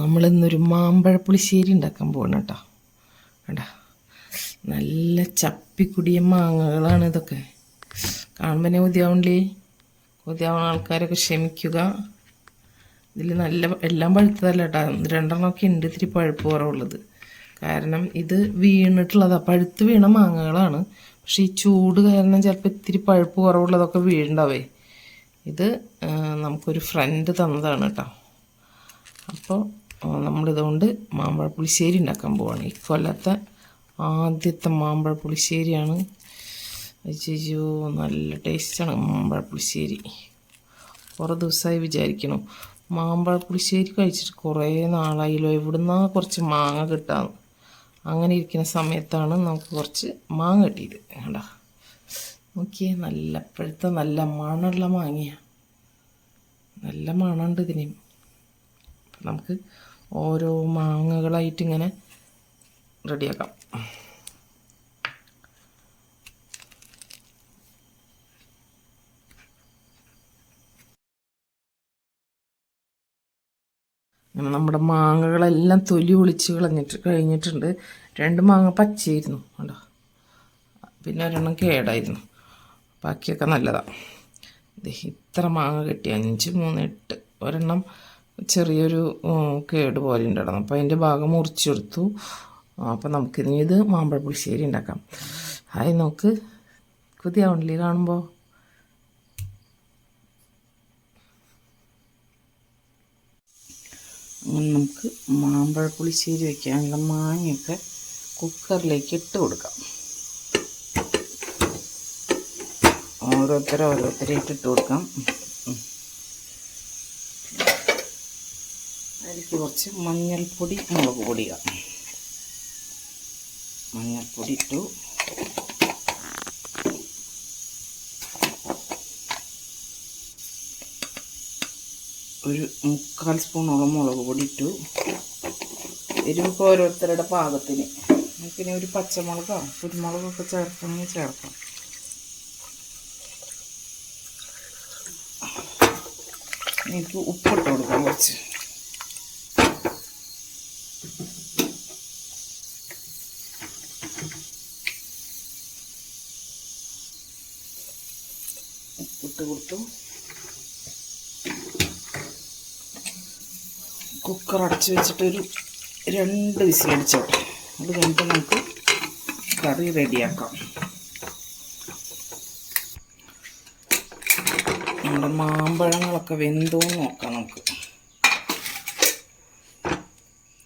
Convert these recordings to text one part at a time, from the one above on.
നമ്മളിന്നൊരു മാമ്പഴ പുളിശ്ശേരി ഉണ്ടാക്കാൻ പോകണം കേട്ടോ. കേട്ടാ നല്ല ചപ്പിക്കുടിയ മാങ്ങകളാണ് ഇതൊക്കെ. കാണുമ്പോൾ കൊതിയാവണ്ടേ കൊതിയാവുന്ന ആൾക്കാരൊക്കെ ക്ഷമിക്കുക. ഇതിൽ നല്ല എല്ലാം പഴുത്തതല്ല കേട്ടോ. രണ്ടെണ്ണമൊക്കെ ഉണ്ട് ഇത്തിരി പഴുപ്പ് കുറവുള്ളത്. കാരണം ഇത് വീണിട്ടുള്ളതാണ് പഴുത്ത് വീണ മാങ്ങകളാണ്. പക്ഷേ ഈ ചൂട് കാരണം ചിലപ്പോൾ ഇത്തിരി പഴുപ്പ് കുറവുള്ളതൊക്കെ വീഴുണ്ടാവേ. ഇത് നമുക്കൊരു ഫ്രണ്ട് തന്നതാണ് കേട്ടോ. അപ്പോൾ നമ്മളിതുകൊണ്ട് മാമ്പഴ പുളിശ്ശേരി ഉണ്ടാക്കാൻ പോവാണ്. ഈ കൊല്ലത്തെ ആദ്യത്തെ മാമ്പഴ പുളിശ്ശേരിയാണ് അയ്യോ നല്ല ടേസ്റ്റാണ് മാമ്പഴ പുളിശ്ശേരി കുറേ ദിവസമായി വിചാരിക്കണം. മാമ്പഴ പുളിശ്ശേരി കഴിച്ചിട്ട് കുറേ നാളായില്ലോ എവിടുന്നാ കുറച്ച് മാങ്ങ കിട്ടാന്ന് അങ്ങനെ ഇരിക്കുന്ന സമയത്താണ് നമുക്ക് കുറച്ച് മാങ്ങ കിട്ടിയത്. കേട്ടാ നോക്കിയേ നല്ല പഴുത്ത നല്ല മണമുള്ള മാങ്ങയാണ് നല്ല മണമുണ്ട് ഇതിന്. നമുക്ക് ഓരോ മാങ്ങകളായിട്ട് ഇങ്ങനെ റെഡിയാക്കാം. അങ്ങനെ നമ്മുടെ മാങ്ങകളെല്ലാം തൊലി ഒളിച്ച് കളഞ്ഞിട്ട് കഴിഞ്ഞിട്ടുണ്ട്. രണ്ട് മാങ്ങ പച്ചയായിരുന്നു കണ്ടോ? പിന്നെ ഒരെണ്ണം കേടായിരുന്നു. ബാക്കിയൊക്കെ നല്ലതാണ് ഇത്ര മാങ്ങ കിട്ടി. അഞ്ച് മൂന്ന് എട്ട് ഒരെണ്ണം ചെറിയൊരു കേട് പോലെ ഉണ്ടായിരുന്നു. അപ്പോൾ അതിന്റെ ഭാഗം മുറിച്ചെടുത്തു. അപ്പോൾ നമുക്ക് ഇനി ഇത് മാമ്പഴ പുളിശ്ശേരി ഉണ്ടാക്കാം. ഹായ് നോക്ക്. കൊതിയാവണില്ലേ കാണുമ്പോൾ നമുക്ക് മാമ്പഴ പുളിശ്ശേരി വയ്ക്കാനുള്ള മാങ്ങയൊക്കെ കുക്കറിലേക്ക് ഇട്ട് കൊടുക്കാം. ഓരോരുത്തരും ഓരോരുത്തരായിട്ട് ഇട്ട് കൊടുക്കാം. അതിലേക്ക് കുറച്ച് മഞ്ഞൾപ്പൊടി മുളക് പൊടിയ മഞ്ഞൾപ്പൊടി ഇട്ടു. ഒരു മുക്കാൽ സ്പൂണോളം മുളക് പൊടി ഇട്ടു. എരിവൊക്കെ ഓരോരുത്തരുടെ പാകത്തിന്. പിന്നെ ഒരു പച്ചമുളകോ കുരുമുളകൊക്കെ ചേർക്കണമെങ്കിൽ ചേർക്കാം. എനിക്ക് ഉപ്പിട്ട് കൊടുക്കാം കുറച്ച്. ഉപ്പിട്ട് കൊടുത്തു. കുക്കർ അടച്ച് വെച്ചിട്ടൊരു രണ്ട് വിസിലടിച്ചോട്ടെ അത് കഴിഞ്ഞിട്ട് നമുക്ക് കറി റെഡിയാക്കാം. നമ്മുടെ മാമ്പഴങ്ങളൊക്കെ വെന്തോന്ന് നോക്കാം നമുക്ക്.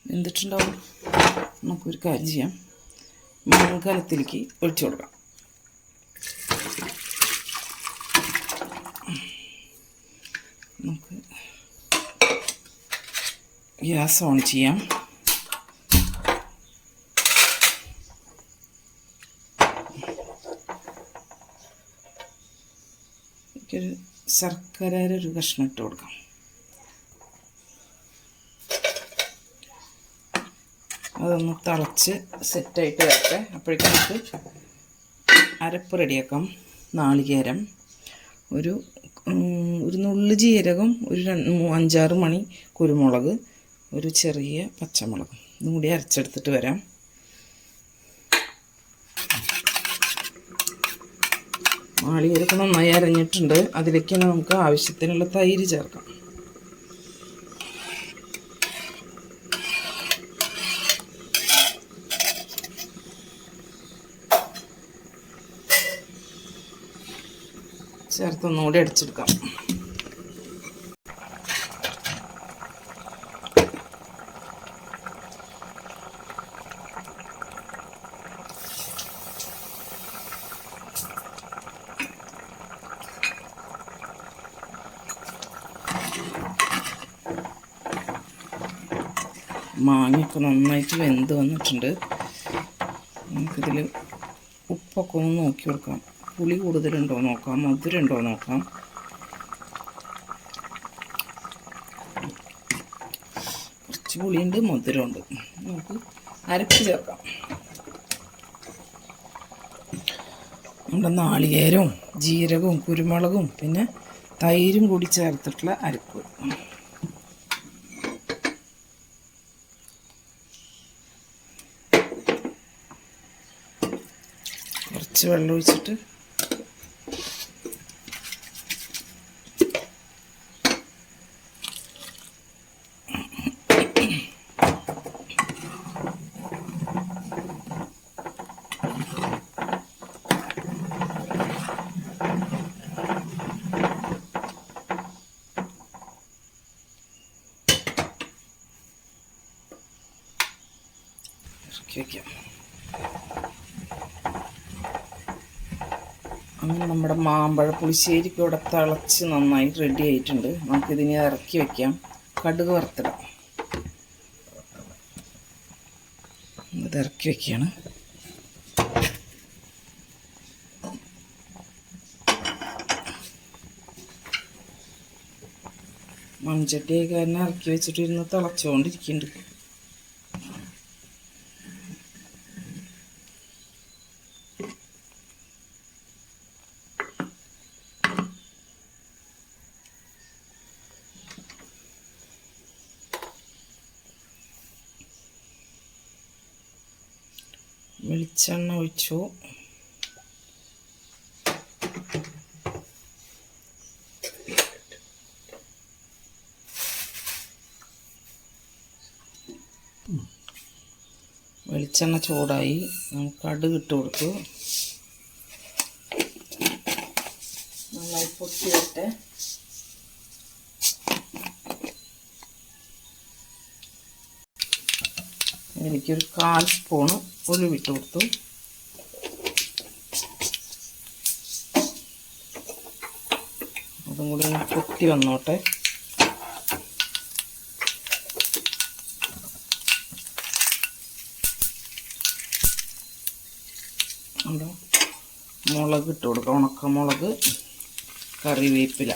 വെന്തിട്ടുണ്ടാവും. നമുക്കൊരു കാര്യം ചെയ്യാം. മഴക്കാലത്തിലേക്ക് ഒഴിച്ചു കൊടുക്കാം. ഗ്യാസ് ഓൺ ചെയ്യാം ഒരു ശർക്കര ഒരു കഷ്ണം ഇട്ട് കൊടുക്കാം. അതൊന്ന് തിളച്ച് സെറ്റായിട്ട് വരട്ടെ. അപ്പോഴേക്കും നമുക്ക് അരപ്പ് റെഡിയാക്കാം. നാളികേരം. ഒരു ഒരു നുള്ളു ജീരകം ഒരു അഞ്ചാറ് മണി കുരുമുളക് ഒരു ചെറിയ പച്ചമുളക്. ഇതും കൂടി അരച്ചെടുത്തിട്ട് വരാം. നാളികേരമൊക്കെ നന്നായി അരഞ്ഞിട്ടുണ്ട്. അതിലേക്ക് നമുക്ക് ആവശ്യത്തിനുള്ള തൈര് ചേർക്കാം. ചേർത്തൊന്നുകൂടി അടിച്ചെടുക്കാം മാങ്ങയൊക്കെ നന്നായിട്ട് വെന്ത് വന്നിട്ടുണ്ട് നമുക്കിതിൽ ഉപ്പൊക്കെ ഒന്ന് നോക്കി കൊടുക്കാം പുളി കൂടുതലുണ്ടോ നോക്കാം മധുരമുണ്ടോ നോക്കാം. കുറച്ച് പുളിയുണ്ട് മധുരമുണ്ട്. നമുക്ക് അരപ്പ് ചേർക്കാം. നമ്മുടെ നാളികേരവും ജീരകവും കുരുമുളകും പിന്നെ തൈരും കൂടി ചേർത്തിട്ടുള്ള അരപ്പ്. കുറച്ച് വെള്ളം ഒഴിച്ചിട്ട് ഇറക്കി വയ്ക്കാം അങ്ങനെ നമ്മുടെ മാമ്പഴ പുളിശ്ശേരിക്ക് ഇവിടെ തിളച്ച് നന്നായി റെഡി ആയിട്ടുണ്ട്. നമുക്കിതിനെ ഇറക്കി വെക്കാം. കടുക് വറുത്തിടാം. ഇത് ഇറക്കി വെക്കുകയാണ്. മൺചട്ടിയൊക്കെ തന്നെ ഇറക്കി വെച്ചിട്ട് ഇരുന്ന് തിളച്ചുകൊണ്ടിരിക്കുന്നുണ്ട്. വെളിച്ചെണ്ണ ഒഴിച്ചു. വെളിച്ചെണ്ണ ചൂടായി. നമുക്ക് കടുക് ഇട്ട് കൊടുത്തു. നന്നായി പൊട്ടി എനിക്കൊരു കാൽ സ്പൂണ് ഉലുവിട്ട് കൊടുത്തു. അതും കൂടി കൊത്തി വന്നോട്ടെ. മുളക് ഇട്ട് കൊടുക്കാം. ഉണക്കമുളക് കറിവേപ്പില.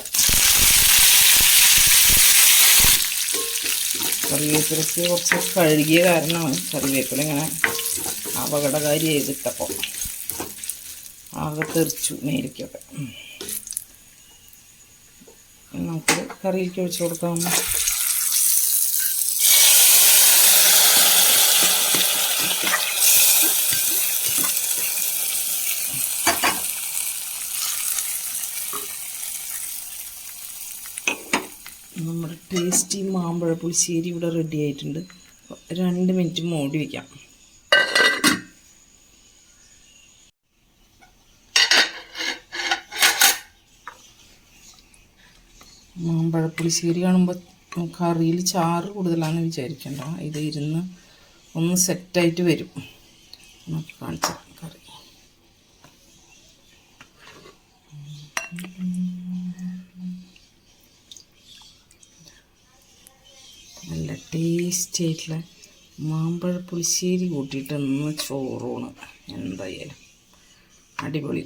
കറിവേപ്പിലയ്ക്ക് കുറച്ച് കഴുകിയ കാരണമാണ് കറിവേപ്പില ഇങ്ങനെ അപകടകാരി ചെയ്തിട്ടപ്പോൾ ആകെ തെറിച്ചു. ഇനി നമുക്ക് കറിയിലേക്ക് ഒഴിച്ചു കൊടുക്കാം. നമ്മുടെ ടേസ്റ്റി മാമ്പഴ പുളിശ്ശേരി ഇവിടെ റെഡി ആയിട്ടുണ്ട്. രണ്ട് മിനിറ്റ് മൂടി വയ്ക്കാം മാമ്പഴ പുളിശ്ശേരി കാണുമ്പോൾ കറിയിൽ ചാറ് കൂടുതലാണെന്ന് വിചാരിക്കണ്ട. ഇത് ഇരുന്ന് ഒന്ന് സെറ്റായിട്ട് വരും. നമുക്ക് കാണിച്ചു കറി. നല്ല ടേസ്റ്റി ആയിട്ടുള്ള മാമ്പഴ പുളിശ്ശേരി കൂട്ടിയിട്ട് ഒന്ന് ചോറൂണ്. എന്തായാലും. അടിപൊളി.